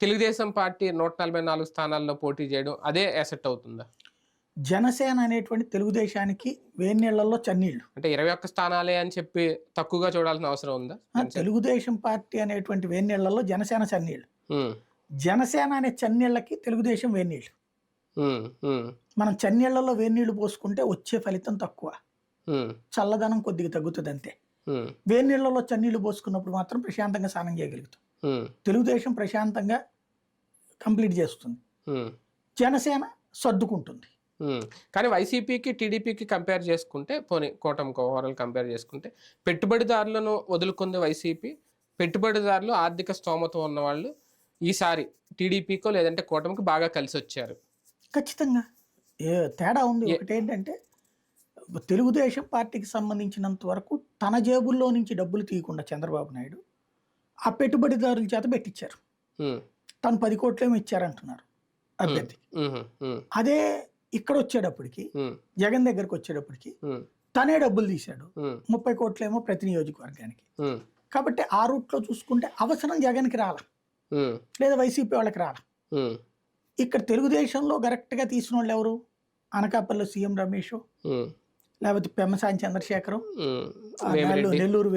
Telugu Desam party నూట నలభై నాలుగు స్థానాల్లో పోటీ చేయడం అదే అసెట్ అవుతుందా? జనసేన అనేటువంటి తెలుగుదేశానికి వేన్నీళ్ళలో చన్నీళ్ళు అంటే ఇరవై ఒక్క స్థానాలే అని చెప్పి తక్కువగా చూడాల్సిన అవసరం ఉందా? తెలుగుదేశం పార్టీ అనేటువంటి వేన్నీళ్ళలో జనసేన చన్నీళ్ళు జనసేన అనే చన్నీళ్ళకి తెలుగుదేశం వేన్నీళ్ళు మనం చన్నీళ్ళలో వేన్నీళ్ళు పోసుకుంటే వచ్చే ఫలితం తక్కువ. చల్లదనం కొద్దిగా తగ్గుతుంది అంతే వేన్నీళ్ళలో చన్నీళ్ళు పోసుకున్నప్పుడు మాత్రం ప్రశాంతంగా స్నానం చేయగలుగుతాం. తెలుగుదేశం ప్రశాంతంగా కంప్లీట్ చేస్తుంది. జనసేన సర్దుకుంటుంది. కానీ వైసీపీకి టీడీపీకి కంపేర్ చేసుకుంటే పోనీ కూటమికి ఓవరాల్ కంపేర్ చేసుకుంటే పెట్టుబడిదారులను వదులుకుంది వైసీపీ. పెట్టుబడిదారులు ఆర్థిక స్తోమత ఉన్న వాళ్ళు ఈసారి టీడీపీకో లేదంటే కూటమికి బాగా కలిసి వచ్చారు ఖచ్చితంగా. ఏ తేడా ఉంది ఒకటి ఏంటంటే తెలుగుదేశం పార్టీకి సంబంధించినంత వరకు తన జేబుల్లో నుంచి డబ్బులు తీయకుండా చంద్రబాబు నాయుడు ఆ పెట్టుబడిదారుల చేత పెట్టించారు తను పది కోట్లేమో ఇచ్చారంటున్నారు అభ్యర్థి ఉమ్, ఉమ్, అదే ఇక్కడ వచ్చేటప్పటికి జగన్ దగ్గరకు వచ్చేటప్పటికి తనే డబ్బులు తీశాడు. ముప్పై కోట్లేమో ప్రతి నియోజకవర్గానికి. కాబట్టి ఆ రూట్లో చూసుకుంటే అవసరం జగన్కి రాల. లేదా వైసీపీ వాళ్ళకి రాల. ఇక్కడ తెలుగుదేశంలో కరెక్ట్గా తీసిన వాళ్ళు ఎవరు? అనకాపల్లి సీఎం రమేష్ లేకపోతే పెమ్మసాని చంద్రశేఖరం నెల్లూరు